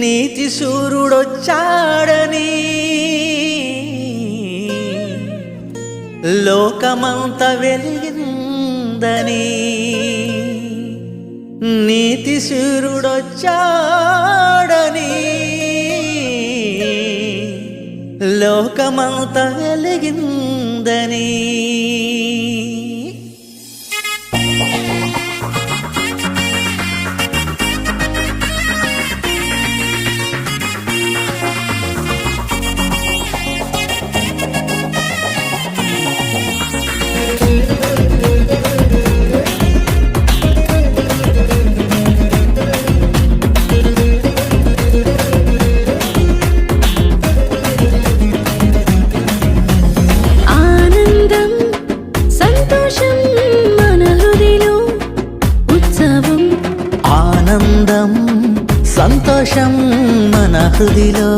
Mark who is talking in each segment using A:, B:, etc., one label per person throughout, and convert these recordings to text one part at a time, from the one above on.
A: నీతి సూర్యుడొచ్చాడని. లోకమంత వెలిగిందని. నీతి సూర్యుడొచ్చాడని. లోకమంత వెలిగిందని.
B: ఆనందం సంతోషం మన హృదిలో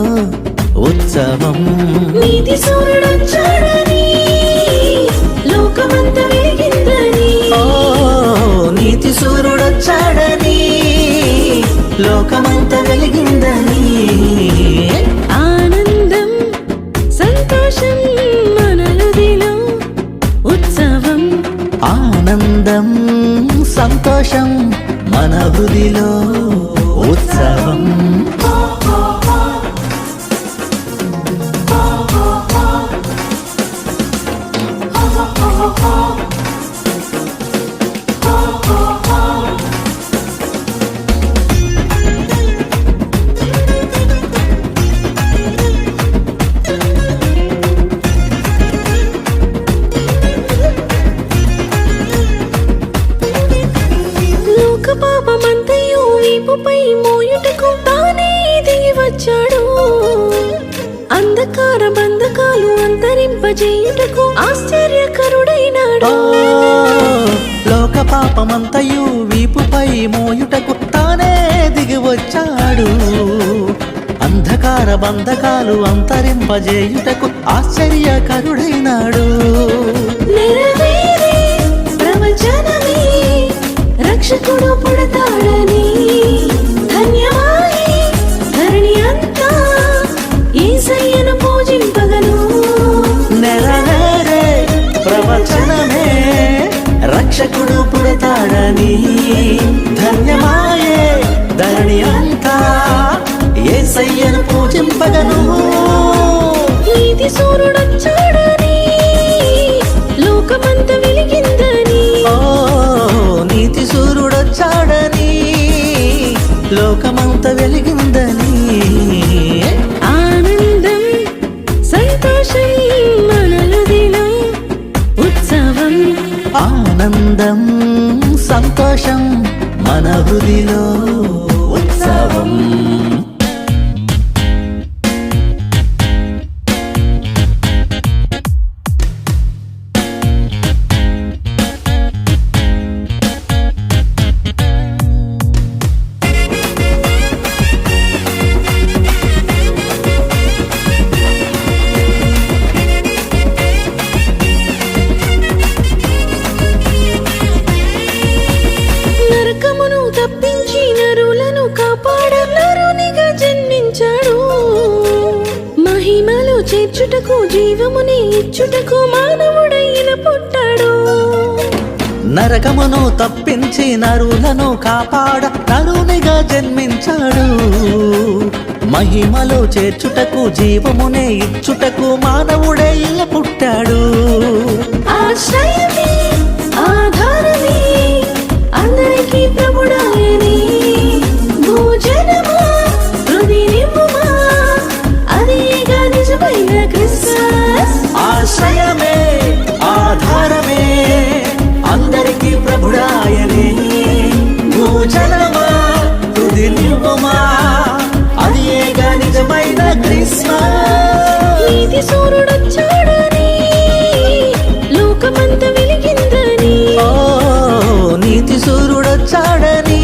B: ఉత్సవం. నీతి సూర్యుడొచ్చాడని లోకమంతా వెలిగిందని.
A: ఓ నీతి సూర్యుడొచ్చాడని లోకమంత వెలిగిందని.
B: ఆనందం సంతోషం మన హృదిలో ఉత్సవం.
A: ఆనందం సంతోషం మన హృదిలో ఉత్సవం
B: బంధకాలు అంతరింపజేయుటకు ఆశ్చర్యకరుడైనాడు.
A: లోక పాపమంతయు వీపుపై మోయుటకు తానే దిగి వచ్చాడు అంధకార బంధకాలు అంతరింపజేయుటకు ఆశ్చర్యకరుడైనాడు.
B: పుడతాడని ధన్యమాయే ధరణి అంతా.
A: ఏసయ్యను పూజింపగను.
B: నీతి సూర్యుడొచ్చాడని లోకమంత వెలిగిందని.
A: ఓ నీతి సూర్యుడొచ్చాడని లోకమంత వెలిగిందని.
B: ఆనందం సంతోషం మన హృదిలో ఉత్సవం.
A: ఆనందం. సంతోషం మన హృదిలో ఉత్సవం.
B: చేర్చుటకు జీవముని ఇచ్చుటకు మానవుడైన పుట్టాడు.
A: నరకమును తప్పించి నరులను కాపాడ నరునిగా జన్మించాడు. మహిమలో చేర్చుటకు జీవమునే ఇచ్చుటకు మానవుడే ఇలా పుట్టాడు.
B: ఆశ్రయమే క్రిస్మస్
A: ఆశ్రయమే ఆధారమే అందరికీ ప్రభుడాయనే. భూజనమా తుది నివ్వమా అది ఏగా నిజమైన క్రిస్మస్.
B: నీతి సూర్యుడొచ్చాడని లోకమంత వెలిగిందని.
A: ఓ నీతి సూర్యుడొచ్చాడని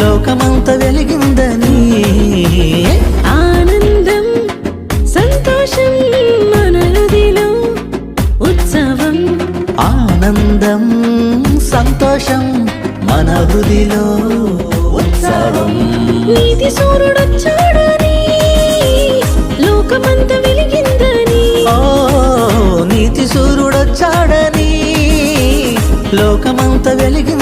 A: లోకమంత
B: ఆనందం సంతోషం మన హృదిలో
A: ఉత్సవం
B: నీతి సూర్యుడొచ్చాడని లోకమంత వెలిగిందని.
A: ఓ నీతి సూర్యుడొచ్చాడని లోకమంత వెలిగి